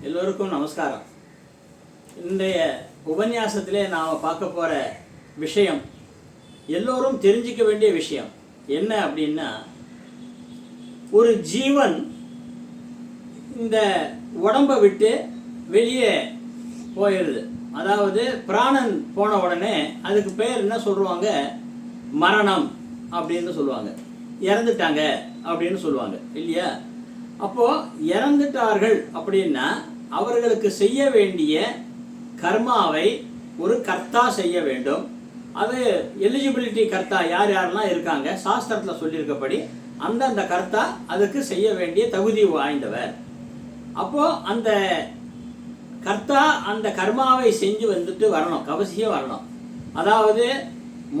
எல்லோருக்கும் நமஸ்காரம். இன்றைய உபன்யாசத்திலே நாம் பார்க்க போகிற விஷயம் எல்லோரும் தெரிஞ்சிக்க வேண்டிய விஷயம் என்ன அப்படின்னா ஒரு ஜீவன் இந்த உடம்பை விட்டு வெளியே போயிடுது. அதாவது பிராணன் போன உடனே அதுக்கு பேர் என்ன சொல்லுவாங்க? மரணம் அப்படின்னு சொல்லுவாங்க. இறந்துட்டாங்க அப்படின்னு சொல்லுவாங்க. இல்லையா? அப்போ இறந்துட்டார்கள் அப்படின்னா அவர்களுக்கு செய்ய வேண்டிய கர்மாவை ஒரு கர்த்தா செய்ய வேண்டும். அது எலிஜிபிலிட்டி கர்த்தா யார் யாரெல்லாம் இருக்காங்க? சாஸ்திரத்தில் சொல்லியிருக்கபடி அந்தந்த கர்த்தா அதுக்கு செய்ய வேண்டிய தகுதி வாய்ந்தவர். அப்போ அந்த கர்த்தா அந்த கர்மாவை செஞ்சு வந்துட்டு வரணும் கவசியம் வரணும். அதாவது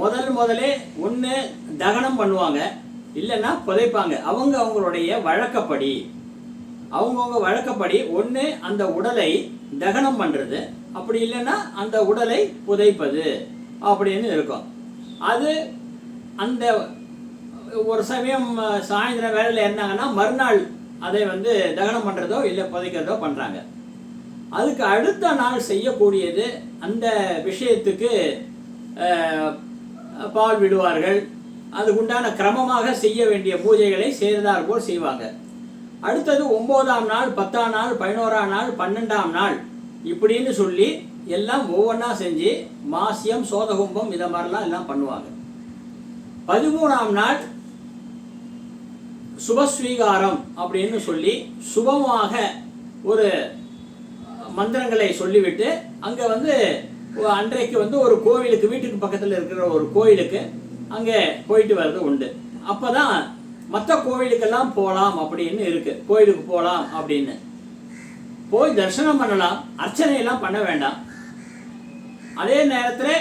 முதல் முதலே ஒன்று தகனம் பண்ணுவாங்க. இல்லைன்னா புதைப்பாங்க. அவங்க அவங்களுடைய வழக்கப்படி அவங்கவுங்க வழக்கப்படி ஒன்று அந்த உடலை தகனம் பண்ணுறது அப்படி இல்லைன்னா அந்த உடலை புதைப்பது அப்படின்னு இருக்கும். அது அந்த ஒரு சமயம் சாயந்தரம் வேலையில் இருந்தாங்கன்னா மறுநாள் அதை வந்து தகனம் பண்ணுறதோ இல்லை புதைக்கிறதோ பண்ணுறாங்க அதுக்கு அடுத்த நாள் செய்யக்கூடியது அந்த விஷயத்துக்கு பால் விடுவார்கள் அதுக்குண்டான கிரமமாக செய்ய வேண்டிய பூஜைகளை செய்தார் போல் செய்வாங்க. அடுத்தது ஒன்பதாம் நாள் பத்தாம் நாள் பதினோராம் நாள் பன்னெண்டாம் நாள். இப்படின்னு சொல்லி எல்லாம் ஒவ்வொன்றா செஞ்சு மாசியம் சோதகும்பம் இதை மாதிரிலாம் எல்லாம் பண்ணுவாங்க. பதிமூணாம் நாள் சுபஸ்வீகாரம் அப்படின்னு சொல்லி சுபமாக ஒரு மந்திரங்களை சொல்லிவிட்டு அங்கே வந்து அன்றைக்கு வந்து ஒரு கோவிலுக்கு வீட்டுக்கு பக்கத்தில் இருக்கிற ஒரு கோயிலுக்கு அங்கே போயிட்டு வர்றது உண்டு. அப்போ தான் மற்ற கோவிலுக்கெல்லாம் போகலாம் அப்படின்னு இருக்குது கோயிலுக்கு போகலாம் அப்படின்னு. போய் தரிசனம் பண்ணலாம். அர்ச்சனையெல்லாம் பண்ண வேண்டாம். அதே நேரத்தில்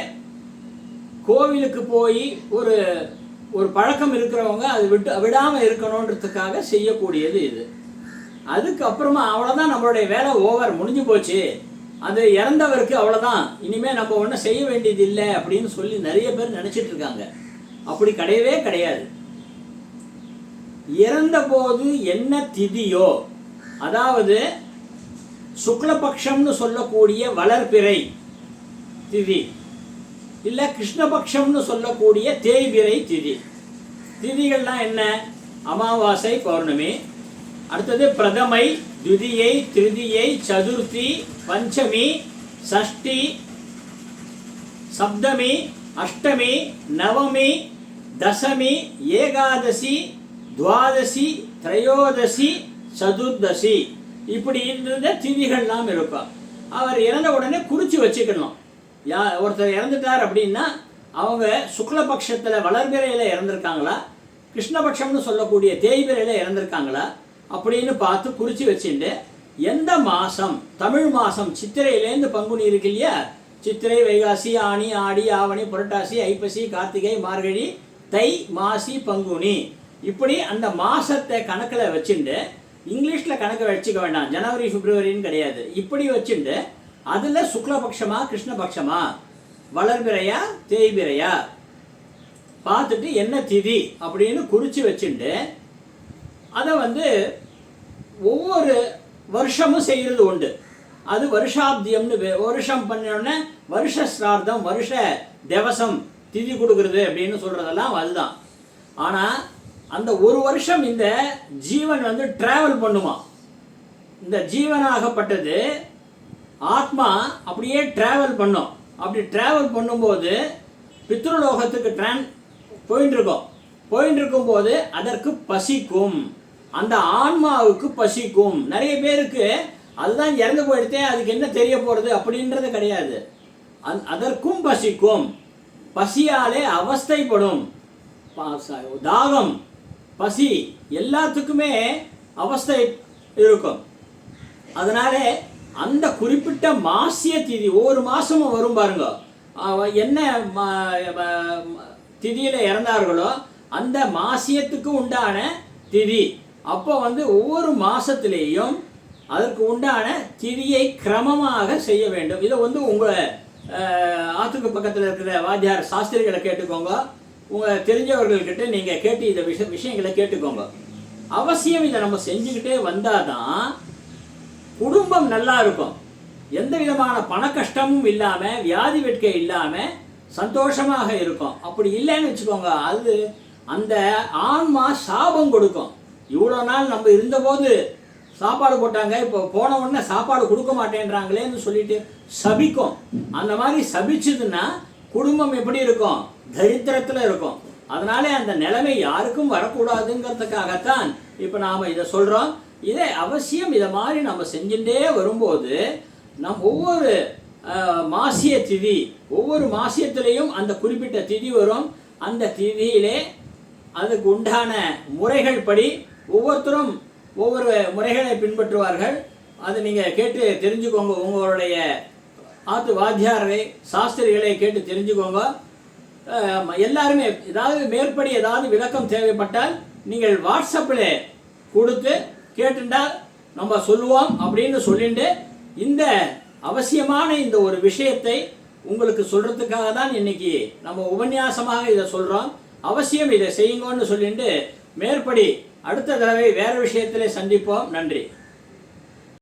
கோவிலுக்கு போய் ஒரு ஒரு பழக்கம் இருக்கிறவங்க அது விட்டு விடாமல் இருக்கணுன்றதுக்காக செய்யக்கூடியது இது. அதுக்கப்புறமா அவ்வளோதான் நம்மளுடைய வேலை ஓவர் முடிஞ்சு போச்சு. அது இறந்தவருக்கு அவ்வளோதான் இனிமேல் நம்ம ஒன்றும் செய்ய வேண்டியது இல்லை அப்படின்னு சொல்லி நிறைய பேர் நினச்சிட்டு இருக்காங்க. அப்படி கிடையவே கிடையாது. இறந்தபோது என்ன திதியோ அதாவது சுக்லபக்ஷம்னு சொல்லக்கூடிய வளர்பிறை திதி இல்லை கிருஷ்ணபக்ஷம்னு சொல்லக்கூடிய தேய்பிறை திதி. திதிகள்லாம் என்ன? அமாவாசை பௌர்ணமி. அடுத்தது பிரதமை துதியை திருதியை சதுர்த்தி பஞ்சமி சஷ்டி சப்தமி அஷ்டமி நவமி தசமி ஏகாதசி துவாதசி திரையோதசி சதுர்தசி. இப்படி இருந்த திதிகள்லாம் இருக்கும் அவர் இறந்த உடனே குறிச்சு வச்சுக்கணும். யா ஒருத்தர் இறந்துட்டார் அப்படின்னா அவங்க சுக்லபக்ஷத்தில் வளர்பிறையில் இறந்துருக்காங்களா? கிருஷ்ணபக்ஷம்னு சொல்லக்கூடிய தேய்பிறையில் இறந்துருக்காங்களா? அப்படின்னு பார்த்து குறித்து வச்சுட்டு எந்த மாதம் தமிழ் மாதம் சித்திரையிலேருந்து பங்குனி இருக்கு இல்லையா? சித்திரை வைகாசி ஆனி ஆடி ஆவணி புரட்டாசி ஐப்பசி கார்த்திகை மார்கழி தை மாசி பங்குனி. இப்படி அந்த மாசத்தை கணக்கில் வச்சுட்டு இங்கிலீஷில் கணக்கு வச்சுக்க வேண்டாம். ஜனவரி பிப்ரவரின்னு கிடையாது. இப்படி வச்சுட்டு அதில் சுக்லபக்ஷமா கிருஷ்ணபக்ஷமா? வளர்பிறையா தேய்பிறையா? பார்த்துட்டு என்ன திதி அப்படின்னு குறித்து வச்சுட்டு அதை வந்து ஒவ்வொரு வருஷமும் செய்கிறது உண்டு. அது வருஷாப்தியம்னு வருஷம் பண்ணோடனே வருஷ ஸ்ரார்த்தம் வருஷ தேவசம் திதி கொடுக்கறது அப்படின்னு சொல்கிறதெல்லாம் அதுதான். ஆனால் அந்த ஒரு வருஷம் இந்த ஜீவன் வந்து டிராவல் பண்ணுமா இந்த ஜீவனாகப்பட்டது ஆத்மா அப்படியே டிராவல் பண்ணும். அப்படி டிராவல் பண்ணும்போது பித்ருலோகத்துக்கு ட்ரான் போயின்னு இருக்கோம் போயின்னு இருக்கும்போது அதற்கு பசிக்கும். அந்த ஆன்மாவுக்கு பசிக்கும். நிறைய பேருக்கு அதுதான் இறந்து போயிடுத்தே அதுக்கு என்ன தெரிய போகிறது அப்படின்றது கிடையாது. அந்- அதற்கும் பசிக்கும். பசியாலே அவஸ்தைப்படும். தாகம் பசி எல்லாத்துக்குமே அவஸ்தை இருக்கும். அதனாலே அந்த குறிப்பிட்ட மாசிய திதி ஒவ்வொரு மாதமும் வரும் பாருங்க. என்ன திதியில் இறந்தார்களோ அந்த மாசியத்துக்கு உண்டான திதி. அப்போ வந்து ஒவ்வொரு மாதத்துலேயும் அதற்கு உண்டான திதியை கிரமமாக செய்ய வேண்டும். இதை வந்து உங்களை ஆற்றுக்கு ஆத்துக்கு பக்கத்தில் இருக்கிற வாத்தியார் சாஸ்திரிகளை கேட்டுக்கோங்க. உங்கள் தெரிஞ்சவர்கள்கிட்ட நீங்கள் கேட்டு இந்த விஷ விஷயங்களை கேட்டுக்கோங்க. அவசியம் இதை நம்ம செஞ்சுக்கிட்டே வந்தால் தான் குடும்பம் நல்லா இருக்கும். எந்த விதமான பண கஷ்டமும் இல்லாமல் வியாதி வெட்கை இல்லாமல் சந்தோஷமாக இருக்கும். அப்படி இல்லைன்னு வச்சுக்கோங்க அது அந்த ஆன்மா சாபம் கொடுக்கும். இவ்வளோ நாள் நம்ம இருந்தபோது சாப்பாடு போட்டாங்க இப்போ போன உடனே சாப்பாடு கொடுக்க மாட்டேன்றாங்களேன்னு சொல்லிட்டு சபிக்கும். அந்த மாதிரி சபிச்சதுன்னா குடும்பம் எப்படி இருக்கும்? தரித்திரத்தில் இருக்கும். அதனாலே அந்த நிலைமை யாருக்கும் வரக்கூடாதுங்கிறதுக்காகத்தான் இப்போ நாம் இதை சொல்கிறோம் இதை அவசியம் இதை மாதிரி நம்ம செஞ்சுட்டே வரும்போது நம் ஒவ்வொரு மாசிய திதி ஒவ்வொரு மாசியத்திலையும் அந்த குறிப்பிட்ட திதி வரும். அந்த திதியிலே அதுக்கு உண்டான முறைகள் படி ஒவ்வொருத்தரும் ஒவ்வொரு முறைகளை பின்பற்றுவார்கள். அதை நீங்கள் கேட்டு தெரிஞ்சுக்கோங்க. உங்களுடைய ஆத்து வாத்தியாரை சாஸ்திரிகளை கேட்டு தெரிஞ்சுக்கோங்க. எல்லாருமே ஏதாவது மேற்படி ஏதாவது விளக்கம் தேவைப்பட்டால் நீங்கள் வாட்ஸ்அப்பில் கொடுத்து கேட்டுட்டால் நம்ம சொல்லுவோம் அப்படின்னு சொல்லிட்டு இந்த அவசியமான இந்த ஒரு விஷயத்தை உங்களுக்கு சொல்கிறதுக்காக தான் இன்னைக்கு நம்ம உபன்யாசமாக இதை சொல்கிறோம் அவசியம் இதை செய்யுங்கன்னு சொல்லிட்டு மேற்படி அடுத்த தடவை வேறு விஷயத்திலே சந்திப்போம். நன்றி.